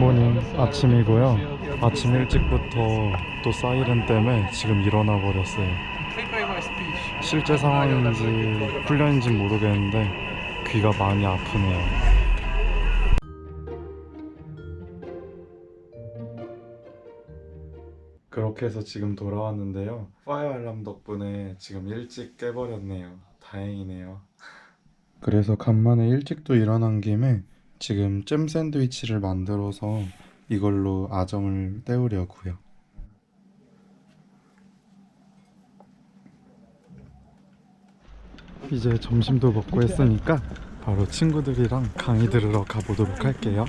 모닝 아침이고요. 아침 일찍부터 또 사이렌 때문에 지금 일어나 버렸어요. 실제 상황인지 훈련인지 모르겠는데 귀가 많이 아프네요. 그렇게 해서 지금 돌아왔는데요. 파이어 알람 덕분에 지금 일찍 깨버렸네요. 다행이네요. 그래서 간만에 일찍 또 일어난 김에 지금 잼 샌드위치를 만들어서 이걸로 아점을 때우려고요. 이제 점심도 먹고 했으니까 바로 친구들이랑 강의 들으러 가보도록 할게요.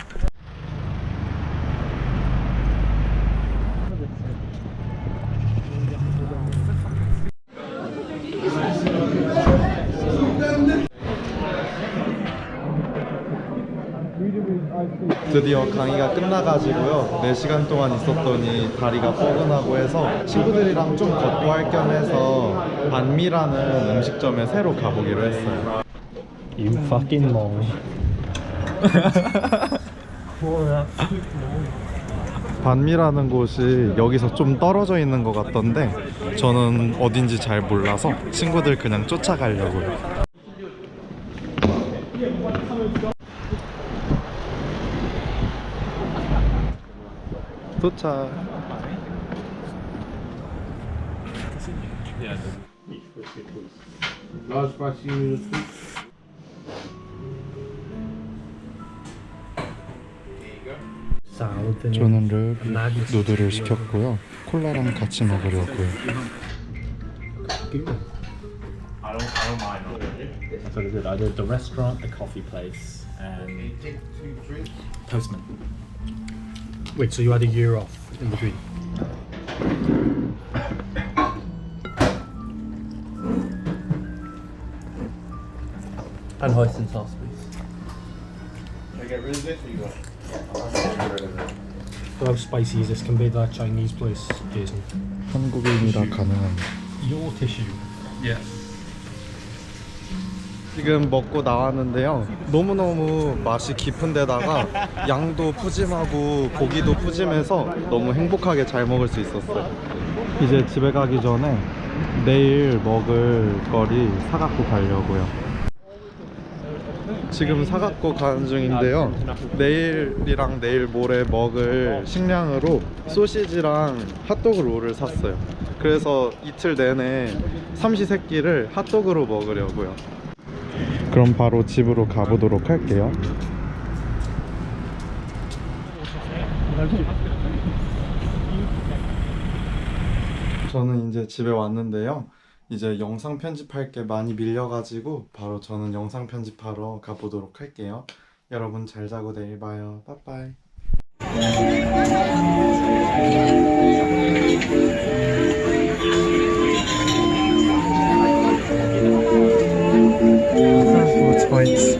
드디어 강의가 끝나가지고요. 4시간 동안 있었더니 다리가 뻐근하고 해서 친구들이랑 좀 걷고 할 겸 해서 반미라는 음식점에 새로 가보기로 했어요. You fucking mong. 반미라는 곳이 여기서 좀 떨어져 있는 것 같던데 저는 어딘지 잘 몰라서 친구들 그냥 쫓아가려고요. 도착. 저는 르 Nuggets. 누드를 시켰고요. 콜라랑 같이 먹으려고요. Wait, so you had a year off in between? And hoisin sauce, please. So how spicy is this compared to that Chinese place, Jason? 한국인이라 가능합니다. Your tissue. 지금 먹고 나왔는데요. 너무너무 맛이 깊은 데다가 양도 푸짐하고 고기도 푸짐해서 너무 행복하게 잘 먹을 수 있었어요. 이제 집에 가기 전에 내일 먹을 거리 사갖고 가려고요. 지금 사갖고 가는 중인데요. 내일이랑 내일 모레 먹을 식량으로 소시지랑 핫도그 롤을 샀어요. 그래서 이틀 내내 삼시세끼를 핫도그로 먹으려고요. 그럼 바로 집으로 가보도록 할게요. 저는 이제 집에 왔는데요. 이제 영상 편집할 게 많이 밀려가지고 바로 저는 영상 편집하러 가보도록 할게요. 여러분 잘 자고 내일 봐요. 빠빠이. points.